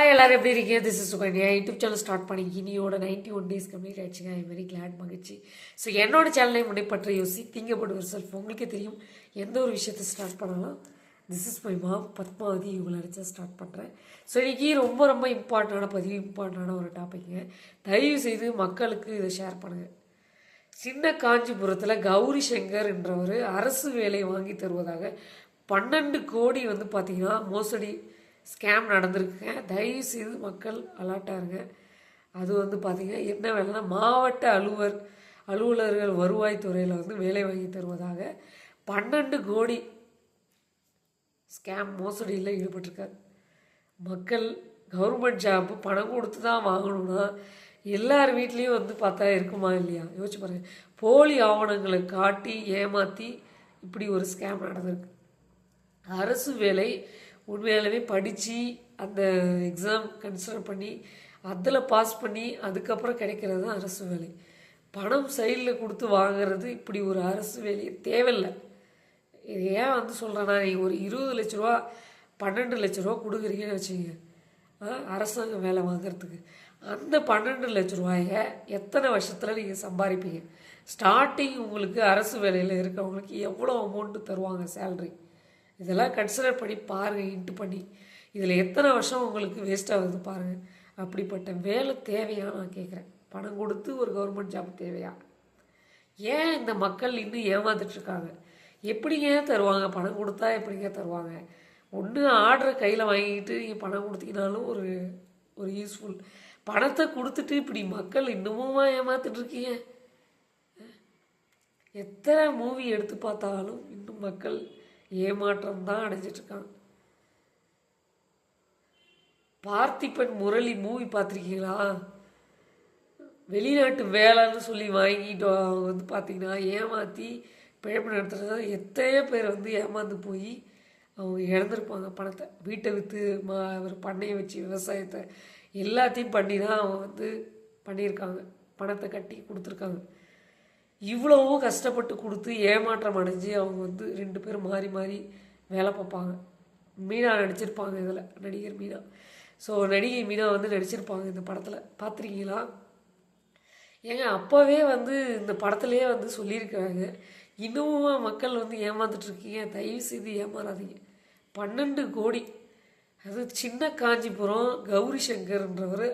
Hi எல்லாரும் எப்படி இருக்கீங்க? This is Sukanya YouTube channel start பண்ணி இனியோட நைன்டி ஒன் டேஸ் கம்ப்ளீட் ஆயிடுச்சுங்க. ஐ வெரி கிளாட் மகிழ்ச்சி. ஸோ என்னோட சேனலை முனைப்பற்ற யோசி திங்க் அபவுட் ஒரு செல்ஃப் உங்களுக்கே தெரியும் எந்த ஒரு விஷயத்தை ஸ்டார்ட் பண்ணலாம்? This is my mom Padmavathi. இவங்களை அடிச்சா ஸ்டார்ட் பண்ணுறேன் ஸோ இன்றைக்கி ரொம்ப ரொம்ப இம்பார்ட்டண்டான பதிவு இம்பார்ட்டண்டான ஒரு டாப்பிக்குங்க தயவு செய்து மக்களுக்கு இதை ஷேர் பண்ணுங்கள் சின்ன காஞ்சிபுரத்தில் கௌரி சங்கர் என்றவர் அரசு வேலை வாங்கி தருவதாக பன்னெண்டு கோடி வந்து பார்த்திங்கன்னா மோசடி ஸ்கேம் நடந்திருக்குங்க. தயவு செய்து மக்கள் அலாட்டாருங்க அது வந்து பார்த்திங்கன்னா என்ன வேலைன்னா மாவட்ட அலுவலர் அலுவலர்கள் வருவாய்த்துறையில் வந்து வேலை வாங்கி தருவதாக பன்னெண்டு கோடி ஸ்கேம் மோசடியில் ஈடுபட்டிருக்காரு மக்கள் கவர்மெண்ட் ஜாப்பு பணம் கொடுத்து தான் வாங்கணும்னா எல்லார் வீட்லேயும் வந்து பார்த்தா இருக்குமா இல்லையா? யோசிச்சு பாருங்க. போலி ஆவணங்களை காட்டி ஏமாற்றி இப்படி ஒரு ஸ்கேம் நடந்திருக்கு. அரசு வேலை உண்மையாலுமே படித்து அந்த எக்ஸாம் கன்சிடர் பண்ணி அதில் பாஸ் பண்ணி அதுக்கப்புறம் கிடைக்கிறது தான் அரசு வேலை. பணம் சைடில் கொடுத்து வாங்குறது இப்படி ஒரு அரசு வேலையை தேவையில்லை. இது ஏன் வந்து சொல்கிறேன்னா நீங்கள் ஒரு இருபது லட்ச ரூபா பன்னெண்டு லட்ச ரூபா கொடுக்குறீங்கன்னு வச்சுங்க அரசாங்க வேலை வாங்குறதுக்கு. அந்த பன்னெண்டு லட்ச ரூபாயை எத்தனை வருஷத்தில் நீங்கள் சம்பாதிப்பீங்க? ஸ்டார்டிங் உங்களுக்கு அரசு வேலையில் இருக்கிறவங்களுக்கு எவ்வளோ அமௌண்ட்டு தருவாங்க சேல்ரி இதெல்லாம் கன்சிடர் பண்ணி பாருங்கள் இன்ட்டு பண்ணி. இதில் எத்தனை வருஷம் உங்களுக்கு வேஸ்ட் ஆகுது பாருங்கள் அப்படிப்பட்ட வேலை தேவையா நான் கேட்குறேன் பணம் கொடுத்து ஒரு கவர்மெண்ட் ஜாப் தேவையா? ஏன் இந்த மக்கள் இன்னும் ஏமாந்துட்டுருக்காங்க எப்படிங்க தருவாங்க? பணம் கொடுத்தா எப்படிங்க தருவாங்க? ஒன்று ஆர்டரை கையில் வாங்கிட்டு நீங்கள் பணம் கொடுத்தீங்கனாலும் ஒரு ஒரு யூஸ்ஃபுல் பணத்தை கொடுத்துட்டு இப்படி மக்கள் இன்னமுமா ஏமாத்துட்ருக்கீங்க எத்தனை மூவி எடுத்து பார்த்தாலும் இன்னும் மக்கள் ஏமாற்றம் தான் அடைஞ்சிட்ருக்கான். பார்த்திபன் முரளி மூவி பார்த்துருக்கீங்களா? வெளிநாட்டு வேலைன்னு சொல்லி வாங்கிட்டு அவங்க வந்து பார்த்தீங்கன்னா ஏமாற்றி பிழைப்பு நடத்துறது எத்தனையோ பேர் வந்து ஏமாந்து போய் அவங்க இழந்திருப்பாங்க பணத்தை. வீட்டை விற்று மா ஒரு பண்ணையை வச்சு விவசாயத்தை எல்லாத்தையும் பண்ணி தான் அவங்க வந்து பண்ணியிருக்காங்க. பணத்தை கட்டி கொடுத்துருக்காங்க. இவ்வளவும் கஷ்டப்பட்டு கொடுத்து ஏமாற்றம் அடைஞ்சு அவங்க வந்து ரெண்டு பேரும் மாறி மாறி வேலை பார்ப்பாங்க. மீனா நடிச்சிருப்பாங்க இதில் நடிகர் மீனா. ஸோ நடிகை மீனா வந்து நடிச்சிருப்பாங்க இந்த படத்தில். பார்த்துருக்கீங்களா ஏங்க அப்போவே வந்து இந்த படத்துலேயே வந்து சொல்லியிருக்காங்க இன்னமும் மக்கள் வந்து ஏமாந்துட்ருக்கீங்க தயவு செய்து ஏமாறாதீங்க. பன்னெண்டு கோடி. அது சின்ன காஞ்சிபுரம் கௌரி சங்கர்ன்றவர்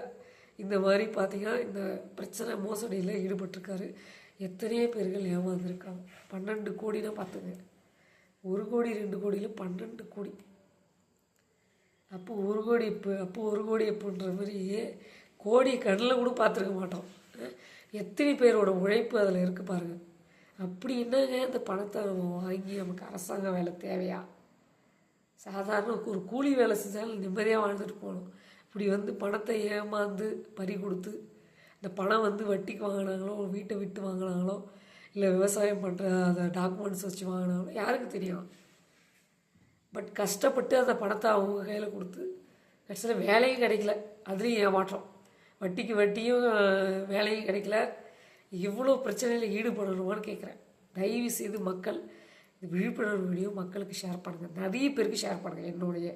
இந்த மாதிரி பார்த்தீங்கன்னா இந்த பிரச்சனை மோசடியில் ஈடுபட்டிருக்காரு. எத்தனையோ பேர்கள் ஏமாந்துருக்காங்க. பன்னெண்டு கோடினா பார்த்துங்க ஒரு கோடி ரெண்டு கோடியில் பன்னெண்டு கோடி. அப்போ ஒரு கோடி இப்போ அப்போ ஒரு கோடி எப்போன்ற மாதிரி கோடி கண்ணில் கூட பார்த்துருக்க மாட்டோம். எத்தனை பேரோட உழைப்பு அதில் இருக்குது பாருங்கள் அப்படி என்னங்க இந்த பணத்தை நம்ம வாங்கி நமக்கு அரசாங்க வேலை தேவையா? சாதாரண ஒரு கூலி வேலை செஞ்சாலும் நிம்மதியாக வாழ்ந்துட்டு போகணும். இப்படி வந்து பணத்தை ஏமாந்து பறி கொடுத்து இந்த பணம் வந்து வட்டிக்கு வாங்கினாங்களோ வீட்டை விட்டு வாங்கினாங்களோ இல்லை விவசாயம் பண்ணுற அந்த டாக்குமெண்ட்ஸ் வச்சு வாங்கினாங்களோ யாருக்கு தெரியும்? பட் கஷ்டப்பட்டு அந்த பணத்தை அவங்க கையில் கொடுத்து கடைசியில் வேலையும் கிடைக்கல. அதுலேயும் ஏமாற்றம் வட்டிக்கு வட்டியும் வேலையும் கிடைக்கல. இவ்வளோ பிரச்சனையில் ஈடுபடணுமான்னு கேட்குறேன் தயவு செய்து மக்கள் இந்த விழிப்புணர்வு வீடியோ மக்களுக்கு ஷேர் பண்ணுங்கள் நிறைய பேருக்கு ஷேர் பண்ணுங்கள் என்னுடைய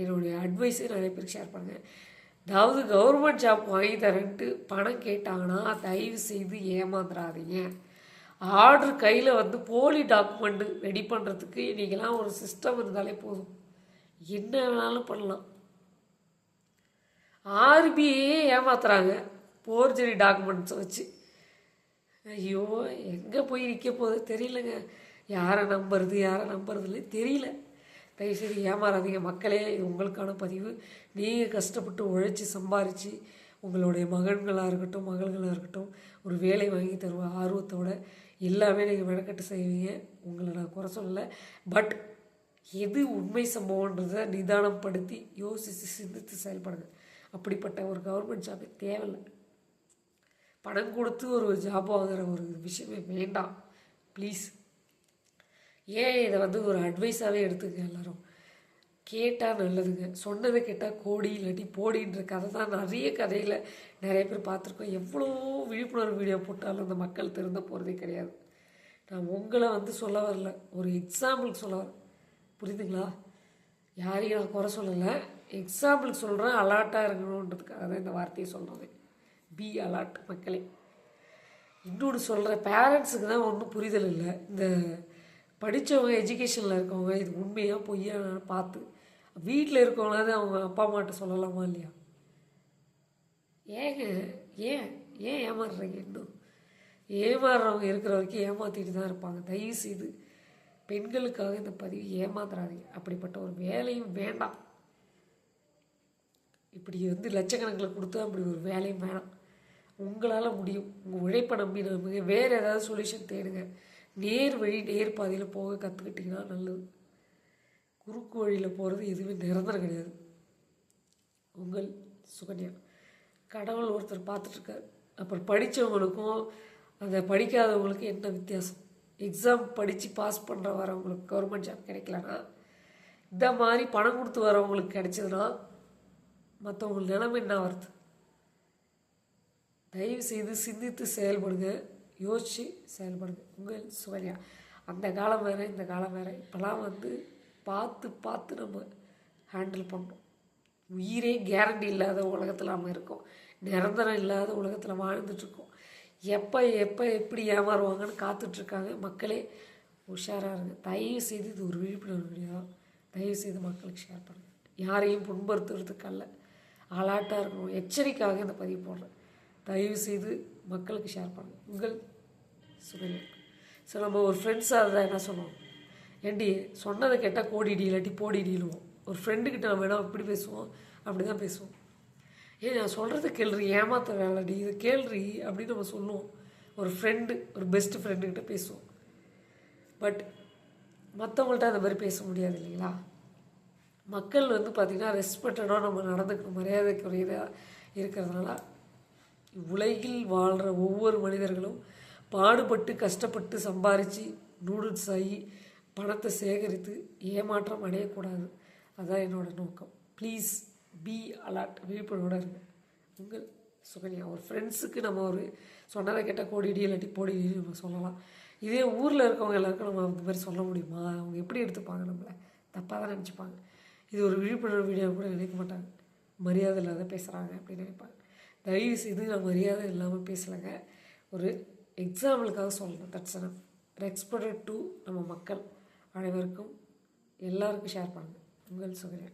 என்னுடைய அட்வைஸை நிறைய பேருக்கு ஷேர் பண்ணுங்கள் அதாவது கவர்மெண்ட் ஜாப் வாங்கி தரேன்ட்டு பணம் கேட்டாங்கன்னா தயவு செய்து ஏமாந்துடாதீங்க ஆர்டர் கையில் வந்து போலி டாக்குமெண்ட்டு ரெடி பண்ணுறதுக்கு இன்றைக்கெல்லாம் ஒரு சிஸ்டம் இருந்தாலே போதும். என்ன வேணாலும் பண்ணலாம். ஆர்பிஐயே ஏமாத்துறாங்க போர்ஜரி டாக்குமெண்ட்ஸை வச்சு. ஐயோ எங்கே போய் நிற்க போகுது தெரியலங்க. யாரை நம்புறது யாரை நம்புறதுல தெரியல. தயவுசெய்து ஏமாறாதீங்க. மக்களே இது உங்களுக்கான பதிவு. நீங்கள் கஷ்டப்பட்டு உழைச்சி சம்பாரித்து உங்களுடைய மகன்களாக இருக்கட்டும் மகள்களாக இருக்கட்டும் ஒரு வேலை வாங்கி தருவ ஆர்வத்தோட எல்லாமே நீங்கள் மெனக்கட்டு செய்வீங்க. உங்களை நான் குறை சொல்லலை. பட் எது உண்மை சம்பவன்றதை நிதானப்படுத்தி யோசித்து சிந்தித்து செயல்படுங்க. அப்படிப்பட்ட ஒரு கவர்மெண்ட் ஜாப் தேவையில்லை. பணம் கொடுத்து ஒரு ஜாப் வாங்குற ஒரு விஷயமே வேண்டாம். ப்ளீஸ் ஏன் இதை வந்து ஒரு அட்வைஸாகவே எடுத்துங்க எல்லாரும்? கேட்டால் நல்லதுங்க. சொன்னதை கேட்டால் கோடி இல்லாட்டி போடின்ற கதை தான் நிறைய கதையில் நிறைய பேர் பார்த்துருக்கோம். எவ்வளோ விழிப்புணர்வு வீடியோ போட்டாலும் அந்த மக்கள் திறந்த போகிறதே கிடையாது. நான் உங்களை வந்து சொல்ல வரல. ஒரு எக்ஸாம்பிள் சொல்ல வரேன். புரியுதுங்களா? யாரையும் நான் குறை சொல்லலை. எக்ஸாம்பிளுக்கு சொல்கிறேன் அலர்ட்டாக இருக்கணுன்றதுக்காக தான் இந்த வார்த்தையை சொல்கிறது பி அலர்ட் மக்களே. இன்னொன்று சொல்கிற பேரண்ட்ஸுக்கு தான் ஒன்றும் புரிதல் இல்லை. இந்த படித்தவங்க எஜுகேஷனில் இருக்கவங்க இது உண்மையாக பொய்யா பார்த்து வீட்டில் இருக்கவங்களாவது அவங்க அப்பா அம்மாட்ட சொல்லலாமா இல்லையா? ஏங்க ஏன் ஏன் ஏமாறுறீங்க இன்னும்? ஏமாறுறவங்க இருக்கிற வரைக்கும் ஏமாற்றிட்டு தான் இருப்பாங்க. தயவு செய்து பெண்களுக்காக இந்த பதிவு ஏமாத்துறாதீங்க. அப்படிப்பட்ட ஒரு வேலையும் வேண்டாம். இப்படி வந்து லட்சக்கணக்கில் கொடுத்தா அப்படி ஒரு வேலையும் வேணாம். உங்களால் முடியும். உங்கள் உழைப்பை நம்பி நம்புங்க வேறு ஏதாவது சொல்யூஷன் தேடுங்க. நேர் வழி நேர் பாதையில் போக கற்றுக்கிட்டிங்கன்னா நல்லது. குறுக்கு வழியில் போகிறது எதுவுமே நிரந்தரம் கிடையாது. உங்கள் சுகன்யா. கடவுள் ஒருத்தர் பார்த்துட்ருக்காரு அப்புறம் படித்தவங்களுக்கும் அந்த படிக்காதவங்களுக்கும் என்ன வித்தியாசம்? எக்ஸாம் படித்து பாஸ் பண்ணுற வரவங்களுக்கு கவர்மெண்ட் ஜாப் கிடைக்கலனா இந்த மாதிரி பணம் கொடுத்து வரவங்களுக்கு கிடைச்சதுன்னா மற்றவங்களுக்கு நிலைமை என்ன வருது தயவு செய்து சிந்தித்து செயல்படுங்க. யோசித்து செயல்படுங்க உங்கள் சுகன்யா அந்த காலம் வேறு இந்த காலம் வேறு. இப்போலாம் வந்து பார்த்து பார்த்து நம்ம ஹேண்டில் பண்ணோம் உயிரே கேரண்டி இல்லாத உலகத்தில் நம்ம இருக்கோம். நிரந்தரம் இல்லாத உலகத்தில் வாழ்ந்துட்டுருக்கோம் எப்போ எப்போ எப்படி ஏமாறுவாங்கன்னு காத்துட்ருக்காங்க மக்களே உஷாராக இருங்க. தயவு செய்து இது ஒரு விழிப்புணர்வு வீடியோ தயவு செய்து மக்களுக்கு ஷேர் பண்ணுங்கள் யாரையும் புண்படுத்துறதுக்கு அல்ல. அலாட்டாக இருக்கணும். எச்சரிக்கையாக இந்த பதிவு போடுறேன். தயவு செய்து மக்களுக்கு ஷேர் பண்ணுங்கள் உங்கள் சுகன்யா ஸோ நம்ம ஒரு ஃப்ரெண்ட்ஸாக இருந்தால் என்ன சொல்லுவோம்? ஏண்டி சொன்னதை கேட்டால் கோடிடி இல்லாட்டி போடிடிலுவோம் ஒரு ஃப்ரெண்டுக்கிட்ட நம்ம வேணால் இப்படி பேசுவோம் அப்படி தான் பேசுவோம். ஏன் நான் சொல்கிறத கேள்றி ஏமாத்த வேலைடி இதை கேள்றி அப்படின்னு நம்ம சொல்லுவோம். ஒரு ஃப்ரெண்டு ஒரு பெஸ்ட் ஃப்ரெண்டுக்கிட்ட பேசுவோம். பட் மற்றவங்கள்ட்ட அந்த மாதிரி பேச முடியாது இல்லைங்களா? மக்கள் வந்து பார்த்திங்கன்னா ரெஸ்பெக்டடாக நம்ம நடந்துக்கணும் மரியாதைக்குரியதாக இருக்கிறதுனால உலகில் வாழ்கிற ஒவ்வொரு மனிதர்களும் பாடுபட்டு கஷ்டப்பட்டு சம்பாரித்து நூடுல்ஸ் ஆகி பணத்தை சேகரித்து ஏமாற்றம் அடையக்கூடாது. அதுதான் என்னோடய நோக்கம். ப்ளீஸ் பி அலர்ட் விழிப்புணர்வோட இருங்க. உங்கள் சுகன்யா ஒரு ஃப்ரெண்ட்ஸுக்கு நம்ம ஒரு சொன்னதை கேட்டால் கோடிடி இல்லாட்டி போடிடி நம்ம சொல்லலாம். இதே ஊரில் இருக்கவங்க எல்லாருக்கும் நம்ம அந்த மாதிரி சொல்ல முடியுமா? அவங்க எப்படி எடுத்துப்பாங்க நம்மளை? தப்பாக தான் நினச்சிப்பாங்க. இது ஒரு விழிப்புணர்வு வீடியோ கூட நினைக்க மாட்டாங்க. மரியாதை இல்லாத பேசுகிறாங்க அப்படின்னு நினைப்பாங்க. தயவு செய்து நான் மரியாதை இல்லாமல் பேசலைங்க. ஒரு எக்ஸாம்பிளுக்காக சொல்லணும் தட்சணம். ரெக்ஸ்பெக்டட் டு நம்ம மக்கள் அனைவருக்கும் எல்லாருக்கும் ஷேர் பண்ணுங்கள் உங்கள் சுகன்யா